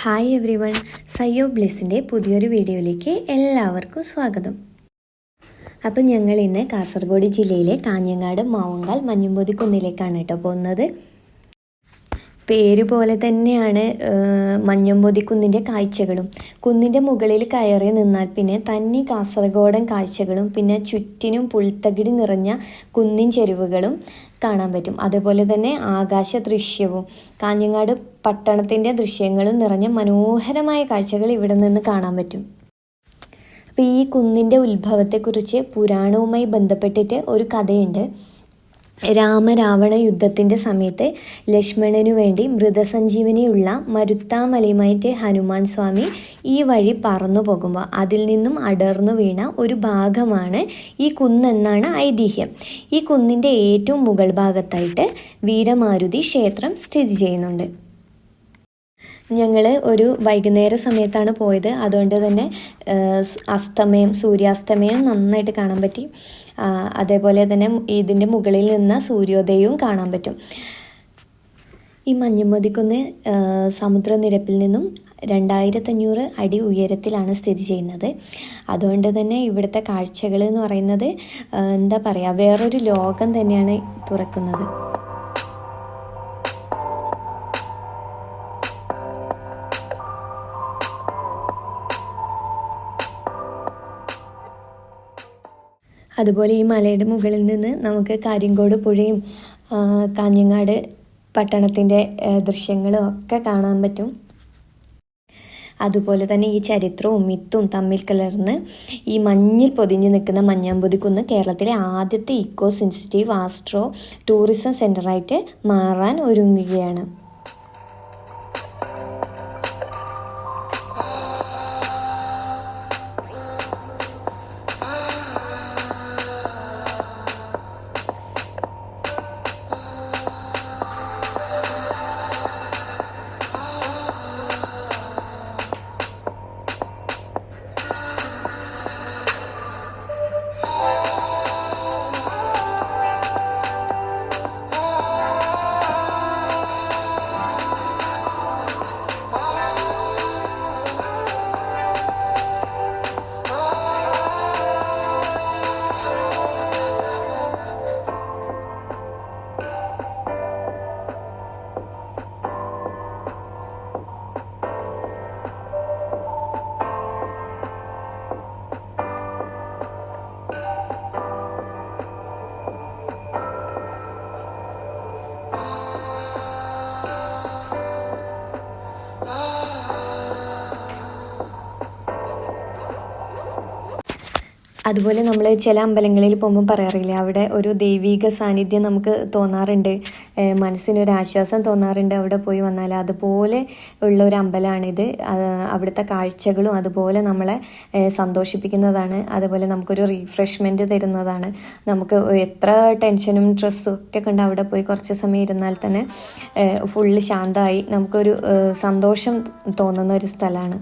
Hi everyone സയ്യോ ബ്ലിസിന്റെ പുതിയൊരു വീഡിയോയിലേക്ക് എല്ലാവർക്കും സ്വാഗതം. അപ്പം ഞങ്ങൾ ഇന്ന് കാസർഗോഡ് ജില്ലയിലെ കാഞ്ഞങ്ങാട് മാവങ്കാൽ മഞ്ഞുംപൊതി കുന്നിലേക്കാണ് കേട്ടോ പോകുന്നത്. പേര് പോലെ തന്നെയാണ് മഞ്ഞമ്പൊതി കുന്നിന്റെ കാഴ്ചകളും. കുന്നിന്റെ മുകളിൽ കയറി നിന്നാൽ പിന്നെ തന്നി കാസർഗോഡൻ കാഴ്ചകളും പിന്നെ ചുറ്റിനും പുൽത്തകിടി നിറഞ്ഞ കുന്നിൻ ചെരുവുകളും കാണാൻ പറ്റും. അതുപോലെ തന്നെ ആകാശ ദൃശ്യവും കാഞ്ഞങ്ങാട് പട്ടണത്തിന്റെ ദൃശ്യങ്ങളും നിറഞ്ഞ മനോഹരമായ കാഴ്ചകൾ ഇവിടെ നിന്ന് കാണാൻ പറ്റും. അപ്പോൾ ഈ കുന്നിന്റെ ഉത്ഭവത്തെക്കുറിച്ച് പുരാണവുമായി ബന്ധപ്പെട്ടിട്ട് ഒരു കഥയുണ്ട്. രാമരാവണ യുദ്ധത്തിന്റെ സമയത്ത് ലക്ഷ്മണനു വേണ്ടി മൃതസഞ്ജീവനിയുള്ള മരുത്താമലയുമായിട്ട് ഹനുമാൻ സ്വാമി ഈ വഴി പറന്നു പോകുമ്പോൾ അതിൽ നിന്നും അടർന്നു വീണ ഒരു ഭാഗമാണ് ഈ കുന്നെന്നാണ് ഐതിഹ്യം. ഈ കുന്നിന്റെ ഏറ്റവും മുകൾ ഭാഗത്തായിട്ട് വീരമാരുതി ക്ഷേത്രം സ്ഥിതി ചെയ്യുന്നുണ്ട്. ഞങ്ങൾ ഒരു വൈകുന്നേര സമയത്താണ് പോയത്. അതുകൊണ്ട് തന്നെ അസ്തമയം സൂര്യാസ്തമയം നന്നായിട്ട് കാണാൻ പറ്റി. അതേപോലെ തന്നെ ഇതിന്റെ മുകളിൽ നിന്ന് സൂര്യോദയവും കാണാൻ പറ്റും. ഈ മഞ്ഞുമതിക്കുന്ന് സമുദ്രനിരപ്പിൽ നിന്നും രണ്ടായിരത്തഞ്ഞൂറ് അടി ഉയരത്തിലാണ് സ്ഥിതി ചെയ്യുന്നത്. അതുകൊണ്ട് തന്നെ ഇവിടുത്തെ കാഴ്ചകൾ എന്ന് പറയുന്നത് എന്താ പറയുക വേറൊരു ലോകം തന്നെയാണ് തുറക്കുന്നത്. അതുപോലെ ഈ മലയുടെ മുകളിൽ നിന്ന് നമുക്ക് കാര്യങ്കോട് പുഴയും കാഞ്ഞങ്ങാട് പട്ടണത്തിന്റെ ദൃശ്യങ്ങളും ഒക്കെ കാണാൻ പറ്റും. അതുപോലെ തന്നെ ഈ ചരിത്രവും മിത്തും തമ്മിൽ കലർന്ന് ഈ മഞ്ഞിൽ പൊതിഞ്ഞു നിൽക്കുന്ന മഞ്ഞാമ്പൊതിക്കുന്ന് കേരളത്തിലെ ആദ്യത്തെ ഇക്കോ സെൻസിറ്റീവ് ആസ്ട്രോ ടൂറിസം സെന്ററായിട്ട് മാറാൻ ഒരുങ്ങുകയാണ്. അതുപോലെ നമ്മൾ ചില അമ്പലങ്ങളിൽ പോകുമ്പോൾ പറയാറില്ല അവിടെ ഒരു ദൈവിക സാന്നിധ്യം നമുക്ക് തോന്നാറുണ്ട്. മനസ്സിനൊരു ആശ്വാസം തോന്നാറുണ്ട് അവിടെ പോയി വന്നാൽ. അതുപോലെ ഉള്ള ഒരു അമ്പലമാണിത് അവിടുത്തെ കാഴ്ചകളും അതുപോലെ നമ്മളെ സന്തോഷിപ്പിക്കുന്നതാണ്. അതുപോലെ നമുക്കൊരു റീഫ്രഷ്മെന്റ് തരുന്നതാണ്. നമുക്ക് എത്ര ടെൻഷനും സ്ട്രെസ്സും ഒക്കെ കണ്ട് അവിടെ പോയി കുറച്ച് സമയം ഇരുന്നാൽ തന്നെ ഫുള്ള് ശാന്തമായി നമുക്കൊരു സന്തോഷം തോന്നുന്ന ഒരു സ്ഥലമാണ്.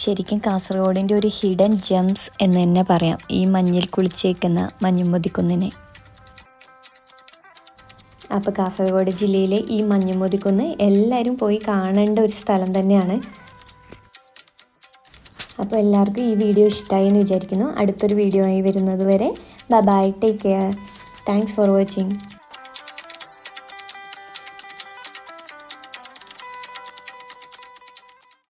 ശരിക്കും കാസർഗോഡിന്റെ ഒരു ഹിഡൻ ജംസ് എന്ന് തന്നെ പറയാം ഈ മഞ്ഞിൽ കുളിച്ചേക്കുന്ന മഞ്ഞുമുതിക്കുന്നിനെ. അപ്പോൾ കാസർഗോഡ് ജില്ലയിലെ ഈ മഞ്ഞുമുതിക്കുന്ന് എല്ലാവരും പോയി കാണേണ്ട ഒരു സ്ഥലം തന്നെയാണ്. അപ്പോൾ എല്ലാവർക്കും ഈ വീഡിയോ ഇഷ്ടമായി എന്ന് വിചാരിക്കുന്നു. അടുത്തൊരു വീഡിയോ ആയി വരുന്നത് വരെ bye take care. Thanks for watching.